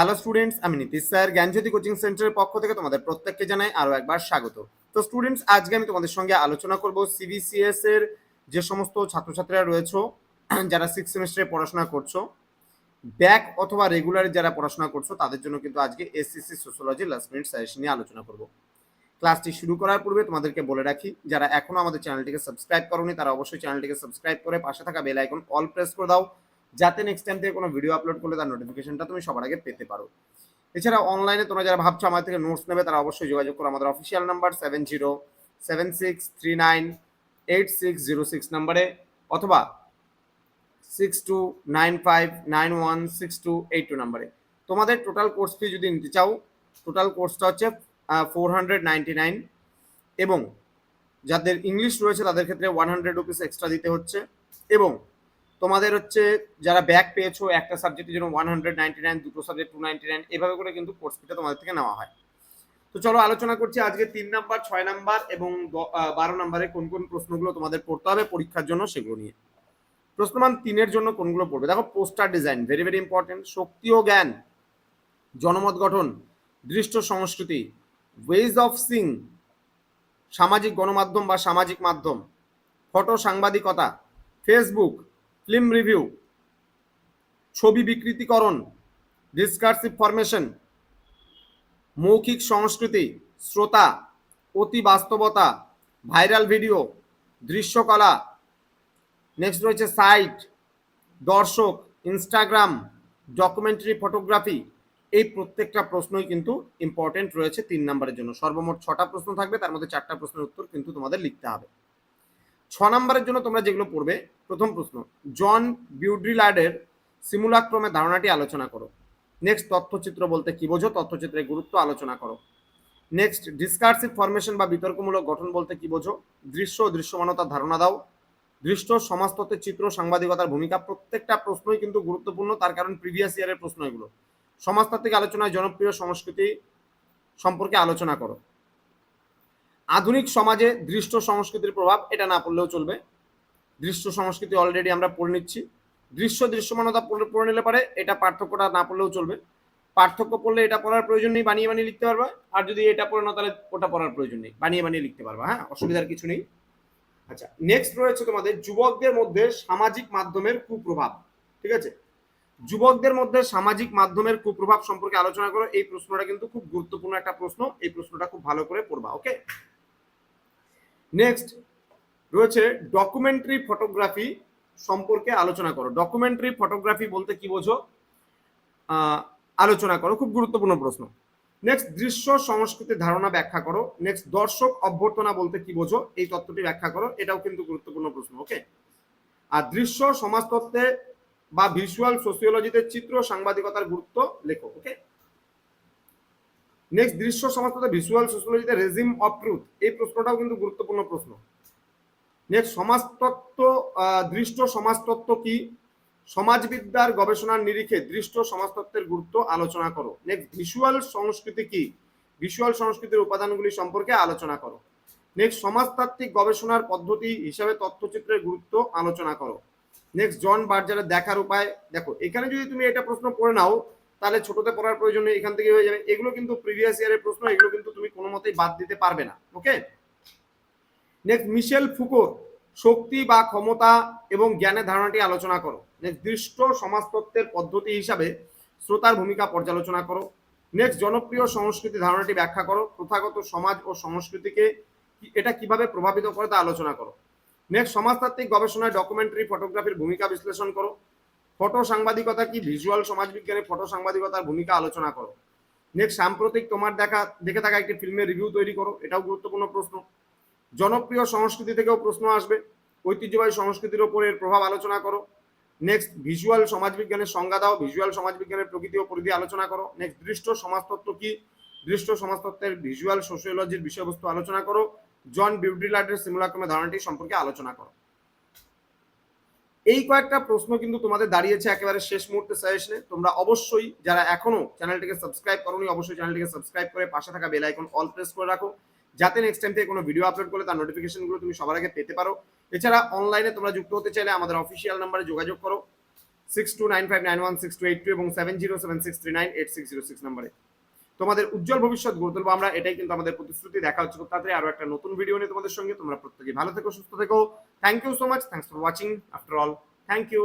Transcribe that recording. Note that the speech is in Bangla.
হ্যালো স্টুডেন্টস আমি নীতিশ স্যার। জ্ঞানজ্যোতি কোচিং সেন্টারের পক্ষ থেকে তোমাদের প্রত্যেককে জানাই আরও একবার স্বাগত। তো স্টুডেন্টস আজকে আমি তোমাদের সঙ্গে আলোচনা করব সিবিসিএস এর যে সমস্ত ছাত্রছাত্রীরা রয়েছে, যারা সিক্স সেমিস্টারে পড়াশোনা করছ ব্যাক অথবা রেগুলার যারা পড়াশোনা করছ, তাদের জন্য কিন্তু আজকে SCC sociology last minute suggestion নিয়ে আলোচনা করব। ক্লাসটি শুরু করার পূর্বে তোমাদেরকে বলে রাখি, যারা এখনও আমাদের চ্যানেলটিকে সাবস্ক্রাইব করোনি, তারা অবশ্যই চ্যানেলটিকে সাবস্ক্রাইব করে পাশে থাকা বেল আইকন অল প্রেস করে দাও। যাতে নেক্সট টাইম থেকে কোনো ভিডিও আপলোড করলে তার নোটিফিকেশনটা তুমি সবার আগে পেতে পারো। এছাড়া অনলাইনে তোমরা যারা ভাবছ আমার থেকে নোটস নেবে, তারা অবশ্যই যোগাযোগ করো আমাদের official number seven zero seven six three nine eight six zero six নাম্বারে অথবা six two nine five nine one six two eight two নাম্বারে তোমাদের টোটাল কোর্স ফি যদি নিতে চাও টোটাল কোর্সটা হচ্ছে ফোর হান্ড্রেড নাইনটি নাইন এবং যাদের ইংলিশ রয়েছে তাদের ক্ষেত্রে ওয়ান হান্ড্রেড রুপিস এক্সট্রা দিতে হচ্ছে এবং তোমাদের হচ্ছে যারা ব্যাক পেয়েছ, একটা সাবজেক্টের জন্য ওয়ান হান্ড্রেড নাইনটি নাইন দুটো সাবজেক্ট টু নাইনটি নাইন এভাবে করে কিন্তু কোর্স ফিটা তোমাদের থেকে নেওয়া হয়। তো চলো আলোচনা করছি আজকে তিন নাম্বার ছয় নাম্বার এবং বারো নাম্বারে কোন কোন প্রশ্নগুলো তোমাদের পড়তে হবে পরীক্ষার জন্য সেগুলো নিয়ে। প্রশ্নমান তিনের জন্য কোনগুলো পড়বে? দেখো poster design very very important শক্তি ও জ্ঞান, জনমত গঠন, দৃষ্ট সংস্কৃতি ওয়েজ অফ সিং সামাজিক গণমাধ্যম বা সামাজিক মাধ্যম ফটো সাংবাদিকতা ফেসবুক ফিল্ম রিভিউ, ছবি বিকৃতিকরণ, ডিসকার্সিভ ফরমেশন, মৌখিক সংস্কৃতি, শ্রোতা, অতি বাস্তবতা, ভাইরাল ভিডিও, দৃশ্যকলা নেক্সট রয়েছে সাইট দর্শক ইনস্টাগ্রাম ডকুমেন্টারি ফটোগ্রাফি এই প্রত্যেকটা প্রশ্নই কিন্তু ইম্পর্টেন্ট রয়েছে তিন নম্বরের জন্য। সর্বমোট ছটা প্রশ্ন থাকবে, তার মধ্যে চারটা প্রশ্নের উত্তর কিন্তু তোমাদের লিখতে হবে। ছ নম্বরের জন্য তোমরা যেগুলো পড়বে, প্রথম প্রশ্ন, জন বিউড্রিলার্ডের সিমুলাক্রমে ধারণাটি আলোচনা করো। নেক্সট তথ্যচিত্র বলতে কি বোঝো? তথ্যচিত্রের গুরুত্ব আলোচনা করো। নেক্সট ডিসকার্সিভ ফরমেশন বা বিতর্কমূলক গঠন বলতে কি বোঝো? দৃশ্য ও দৃশ্যমানতার ধারণা দাও। দৃষ্ট সমাজতত্ত্বের চিত্র, সাংবাদিকতার ভূমিকা, প্রত্যেকটা প্রশ্নই কিন্তু গুরুত্বপূর্ণ, তার কারণ প্রিভিয়াস ইয়ারের প্রশ্ন এগুলো। সমাজতাত্ত্বিক আলোচনায় জনপ্রিয় সংস্কৃতি সম্পর্কে আলোচনা করো। আধুনিক সমাজে দৃষ্ট সংস্কৃতির প্রভাব, এটা না পড়লেও চলবে। দৃশ্য সংস্কৃতি অলরেডি আমরা পড়ে নিচ্ছি। দৃশ্য দৃশ্যমানতা পড়ে নিলে পারে, এটা পার্থক্যটা না পড়লেও চলবে। পার্থক্য পড়লে এটা পড়ার প্রয়োজন নেই, বানিয়ে বানিয়ে লিখতে পারবা। আর যদি এটা পড়ে না তাহলে ওটা পড়ার প্রয়োজন নেই, বানিয়ে বানিয়ে লিখতে পারবা হ্যাঁ? অসুবিধার কিছু নেই। আচ্ছা নেক্সট রয়েছে তোমাদের যুবকদের মধ্যে সামাজিক মাধ্যমের কুপ্রভাব, ঠিক আছে? যুবকদের মধ্যে সামাজিক মাধ্যমের কুপ্রভাব সম্পর্কে আলোচনা করো, এই প্রশ্নটা কিন্তু খুব গুরুত্বপূর্ণ একটা প্রশ্ন, এই প্রশ্নটা খুব ভালো করে পড়বা ওকে নেক্সট রয়েছে ডকুমেন্টারি ফটোগ্রাফি সম্পর্কে আলোচনা করো। ডকুমেন্টারি ফটোগ্রাফি বলতে কি বোঝো? আলোচনা করো, খুব গুরুত্বপূর্ণ প্রশ্ন। নেক্সট দৃশ্য সংস্কৃতির ধারণা ব্যাখ্যা করো। নেক্সট দর্শক অভ্যর্থনা বলতে কি বোঝো? এই তত্ত্বটি ব্যাখ্যা করো, এটাও কিন্তু গুরুত্বপূর্ণ প্রশ্ন ওকে আর দৃশ্য, সমাজতত্ত্বে বা ভিজুয়াল সোসিওলজিতে চিত্র, সাংবাদিকতার গুরুত্ব লেখো ওকে নেক্সট দৃশ্য সমাজতত্ত্বে ভিজুয়াল সোসিওলজিতে রেজিম অফ ট্রুথ এই প্রশ্নটাও কিন্তু গুরুত্বপূর্ণ প্রশ্ন। নেক্সট সমাজতত্ত্ব দৃষ্ট সমাজতত্ত্ব কি? সমাজবিদ্যার গবেষণার নিরিখে দৃষ্ট সমাজতত্ত্বের গুরুত্ব আলোচনা করো। নেক্সট ভিজুয়াল সংস্কৃতি কি? ভিজুয়াল সংস্কৃতির উপাদানগুলি সম্পর্কে আলোচনা করো। নেক্সট সমাজতাত্ত্বিক গবেষণার পদ্ধতি হিসাবে তথ্যচিত্রের গুরুত্ব আলোচনা করো। নেক্সট জন বার্জারের দেখার উপায়। দেখো, এখানে যদি তুমি এটা প্রশ্ন পড়ে নাও তাহলে ছোটতে পড়ার প্রয়োজন নেই এখান থেকে হয়ে যাবে। এগুলো কিন্তু প্রিভিয়াস ইয়ারের প্রশ্ন, এগুলো কিন্তু তুমি কোনো মতেই বাদ দিতে পারবে না ওকে নেক্সট মিশেল ফুকোর শক্তি বা ক্ষমতা এবং জ্ঞানের ধারণাটি আলোচনা করো। নেক্সট দৃষ্ট সমাজতত্ত্বের পদ্ধতি হিসাবে শ্রোতার ভূমিকা পর্যালোচনা করো। নেক্সট জনপ্রিয় সংস্কৃতি ধারণাটি ব্যাখ্যা করো। প্রথাগত সমাজ ও সংস্কৃতিকে এটা কীভাবে প্রভাবিত করে তা আলোচনা করো। নেক্সট সমাজতাত্ত্বিক গবেষণায় ডকুমেন্টারি ফটোগ্রাফির ভূমিকা বিশ্লেষণ করো। ফটো সাংবাদিকতা কি? ভিজুয়াল সমাজবিজ্ঞানে ফটো সাংবাদিকতার ভূমিকা আলোচনা করো। নেক্সট সাম্প্রতিক তোমার দেখা, দেখে থাকা একটি ফিল্মের রিভিউ তৈরি করো। এটাও গুরুত্বপূর্ণ প্রশ্ন। জনপ্রিয় সংস্কৃতি থেকেও প্রশ্ন আসবে। ঐতিহ্যবাহী সংস্কৃতির ওপর এর প্রভাব আলোচনা করো। নেক্সট ভিজুয়াল সমাজবিজ্ঞানের সংজ্ঞা দাও। ভিজুয়াল সমাজবিজ্ঞানের প্রকৃতি ও পরিধি আলোচনা করো। নেক্সট দৃষ্ট সমাজতত্ত্ব কি? দৃষ্ট সমাজতত্ত্বের ভিজুয়াল সোশিওলজির বিষয়বস্তু আলোচনা করো। জন বিউড্রিলার্ডের সিমুলাক্রমে ধারণাটি সম্পর্কে আলোচনা করো। এই কয়েকটা প্রশ্ন কিন্তু তোমাদের দাঁড়িয়েছে, একেবারে শেষ মুহূর্তে সাজেশনে তোমরা অবশ্যই যারা এখনও চ্যানেলটিকে সাবস্ক্রাইব করোনি, অবশ্যই চ্যানেলটিকে সাবস্ক্রাইব করে পাশে থাকা বেল আইকন অল প্রেস করে রাখো। যাতে নেক্সট টাইম থেকে কোনো ভিডিও আপলোড করলে তার নোটিফিকেশনগুলো তুমি সবার আগে পেতে পারো। এছাড়া অনলাইনে তোমরা যুক্ত হতে চাইলে আমাদের অফিসিয়াল নাম্বারে যোগাযোগ করো। Six two nine five nine one six two eight two এবং seven zero seven six three nine eight six zero six নাম্বারে তোমাদের উজ্জ্বল ভবিষ্যৎ গড়ে তুলবো। আমরা এটাই কিন্তু আমাদের প্রতিশ্রুতি। দেখা হচ্ছে খুব তাড়াতাড়ি আরও একটা নতুন ভিডিও নিয়ে তোমাদের সঙ্গে। তোমরা প্রত্যেকে ভালো থেকো, সুস্থ থেকো। Thank you so much thanks for watching after all thank you